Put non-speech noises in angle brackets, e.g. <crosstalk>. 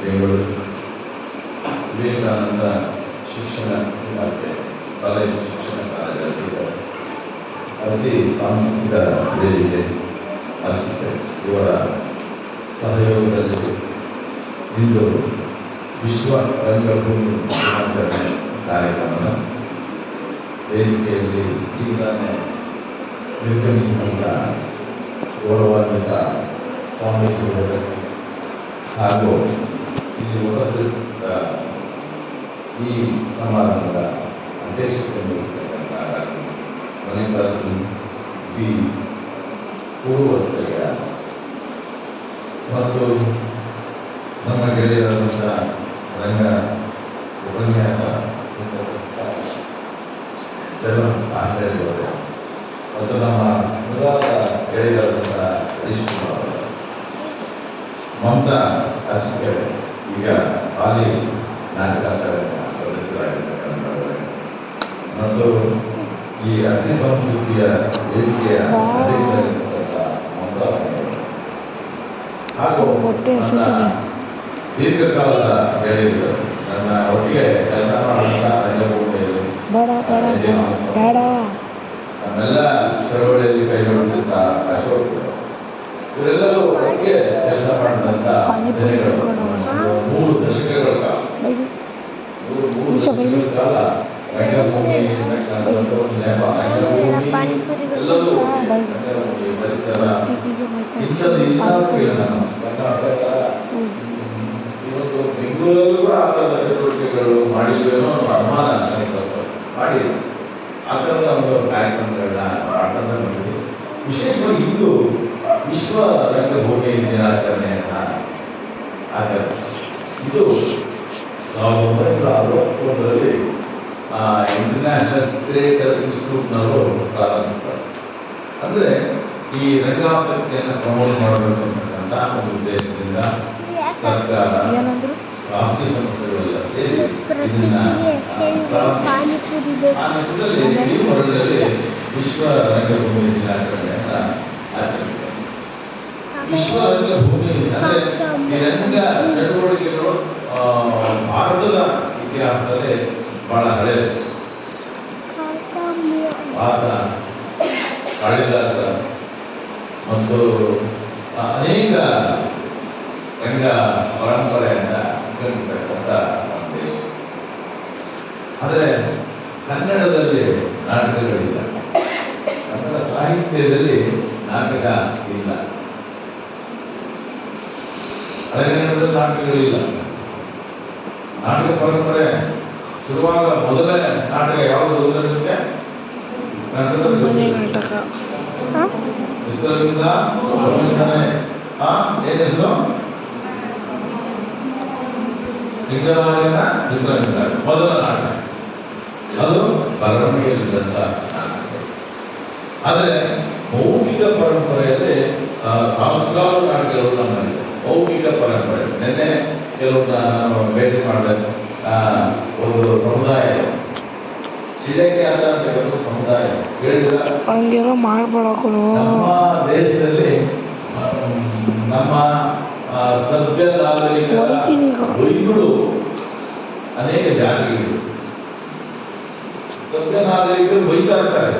ಬೆಂಗಳೂರು ವಿವೇಕಾನಂದ ಶಿಕ್ಷಣ ಇಲಾಖೆ, ಕಾಲೇಜು ಶಿಕ್ಷಣ ಕಾಲೇಜು ಹಸಿದ್ದಾರೆ ಹಸಿ ಸಾಂಸ್ಕೃತಿಕ ವೇದಿಕೆ ಹಸಿದೆ ಇವರ ಸಹಯೋಗದಲ್ಲಿ ಇಂದು ವಿಶ್ವ ರಂಗಭೂಮಿ ದಿನಾಚರಣೆ ಕಾರ್ಯಕ್ರಮದ ವೇದಿಕೆಯಲ್ಲಿ ಈಗಾಗಲೇ ನಿರ್ಗಮಿಸಿದಂಥ ಗೌರವಾನ್ವಿತ ಸ್ವಾಮೀಜಿಗಳು ಹಾಗೂ ಇಲ್ಲಿ ಉಪಸ್ಥಿತ ಈ ಸಮಾರಂಭದ ಅಧ್ಯಕ್ಷತೆ ವಹಿಸಿರ್ತಕ್ಕಂಥ ಡಾಕ್ಟರ್ ಮಲ್ಲಿಕಾರ್ಜುನ್ ಬಿ. ಪೂರ್ವೋತ್ತಯ ಮತ್ತು ನಮ್ಮ ಗೆಳೆಯರಾದಂಥ ರಂಗ ಉಪನ್ಯಾಸ <laughs> ಚಲನ್ ಆಚಾರ್ಯ ಮತ್ತು ನಮ್ಮ ಗೆಳೆಯರಾದಂಥ ಹರೀಶ್ ಕುಮಾರ್. ಮಮತಾ ಅಸ್ಕರ್ ಈಗ ಹಾಲಿ ನಾಟಕ ಸದಸ್ಯರಾಗಿರ್ತಕ್ಕಂಥವರು ಮತ್ತು ಈ ಹಸಿ ಸಂಸ್ಕೃತಿಯ ವೇದಿಕೆಯ ಮಮತಾ. ಹಾಗೂ. ದೀರ್ಘಕಾಲದ ಗೆಳೆಯರು ನನ್ನ ಒಟ್ಟಿಗೆ ಕೆಲಸ ಮಾಡುವಂಥ ಇವರೆಲ್ಲರೂ ಒಟ್ಟಿಗೆ ಕೆಲಸ ಮಾಡಿದಂಥ ತಿನ್ಕೊಂಡು ಒಂದು ಮೂರು ದಶಕಗಳ ಕಾಲ. ಮೂರು ದಶಕಗಳ ಕಾಲ. ರಂಗಭೂಮಿ ನೆಪ ರಂಗಭೂಮಿ ಎಲ್ಲದೂ ರಂಗಭೂಮಿ ಪರಿಸರ ಇಂಥದ್ದು ಇಲ್ಲ ನಾನು ಕರ್ನಾಟಕ. ಇವತ್ತು ಬೆಂಗಳೂರಲ್ಲೂ ಕೂಡ ಆ ಥರದ ಚಟುವಟಿಕೆಗಳು ಮಾಡಿಲ್ವೇನೋ ಅನ್ನೋ ಅನುಮಾನ ನನಗೆ ಬಂತು. ಮಾಡಿ ಆ ಥರದ ಒಂದು ಕಾರ್ಯಕ್ರಮಗಳನ್ನ ಮಾಡ್ತಾ ವಿಶೇಷವಾಗಿ ಇಂದು ವಿಶ್ವ ರಂಗಭೂಮಿ ದಿನಾಚರಣೆಯನ್ನ ಇದು ಸಾವಿರದ ಒಂಬೈನೂರ ಅರವತ್ತೊಂದರಲ್ಲಿ ಇಂಟರ್ನ್ಯಾಷನಲ್ ಥಿಯೇಟರ್ ಇನ್ಸ್ಟಿಟ್ಯೂಟ್ನವರು ಪ್ರಾರಂಭಿಸ್ತಾರೆ ಅಂದರೆ ಈ ರಂಗಾಸಕ್ತಿಯನ್ನು ಪ್ರಮೋಟ್ ಮಾಡಬೇಕು ಅಂತಕ್ಕಂಥ ಒಂದು ಉದ್ದೇಶದಿಂದ ಸರ್ಕಾರ ಖಾಸಗಿ ಸಂಸ್ಥೆಗಳೆಲ್ಲ ಸೇರಿ ಇದನ್ನ ಆ ನಿಟ್ಟಿನಲ್ಲಿ ಈ ಮೊದಲಲ್ಲಿ ವಿಶ್ವ ರಂಗಭೂಮಿ ದಿನಾಚರಣೆಯನ್ನ ವಿಶ್ವ ಭೂಮಿಯಲ್ಲಿ, ಅಂದ್ರೆ ಈ ರಂಗ ಚಟುವಟಿಕೆಗಳು ಭಾರತದ ಇತಿಹಾಸದಲ್ಲಿ ಬಹಳ ಹಳೆಯದು ಭಾಸ ಕಾಳಿದಾಸ ಮತ್ತು ಅನೇಕ ರಂಗ ಪರಂಪರೆಯನ್ನ ಅಂತ ನಮ್ಮ ದೇಶ. ಆದರೆ ಕನ್ನಡದಲ್ಲಿ ನಾಟಕಗಳಿಲ್ಲ. ಕನ್ನಡ ಸಾಹಿತ್ಯದಲ್ಲಿ ನಾಟಕ ಇಲ್ಲ. ಹಳೆಗನ್ನಡದಲ್ಲಿ ನಾಟಕಗಳಿಲ್ಲ ನಾಟಕ ಪರಂಪರೆ ಶುರುವಾಗ ಮೊದಲೇ ನಾಟಕ ಯಾವುದು ಉದಾಹರಣೆ ನಾಟಕ. ಇದರಿಂದ ಏನ್ ಹೆಸರು? ಸಿಂಗರಾಜನ ಚಿತ್ರರಂಗ ಮೊದಲ ನಾಟಕ. ಅದು ಆದರೆ ಮೌಖಿಕ ಪರಂಪರೆಯಲ್ಲಿ ಮೌಖಿಕ ಪರಂಪರೆ. ನಿನ್ನೆ ಕೆಲವನ್ನ ನಾನು ಭೇಟಿ ಮಾಡಿದೆ ಒಂದು ಸಮುದಾಯ. ಶಿಲೆಗೆ ಅಲ್ಲ ಸಮುದಾಯ. ಹೇಳಿದ್ರ ಹಂಗೆಲ್ಲ ನಮ್ಮ ದೇಶದಲ್ಲಿ ನಮ್ಮ ಸಭ್ಯ ನಾಗರಿಕರ ಅನೇಕ ಜಾತಿಗಳು ಸಭ್ಯ ನಾಗರಿಕರು ಬೈತಾ ಇರ್ತಾರೆ.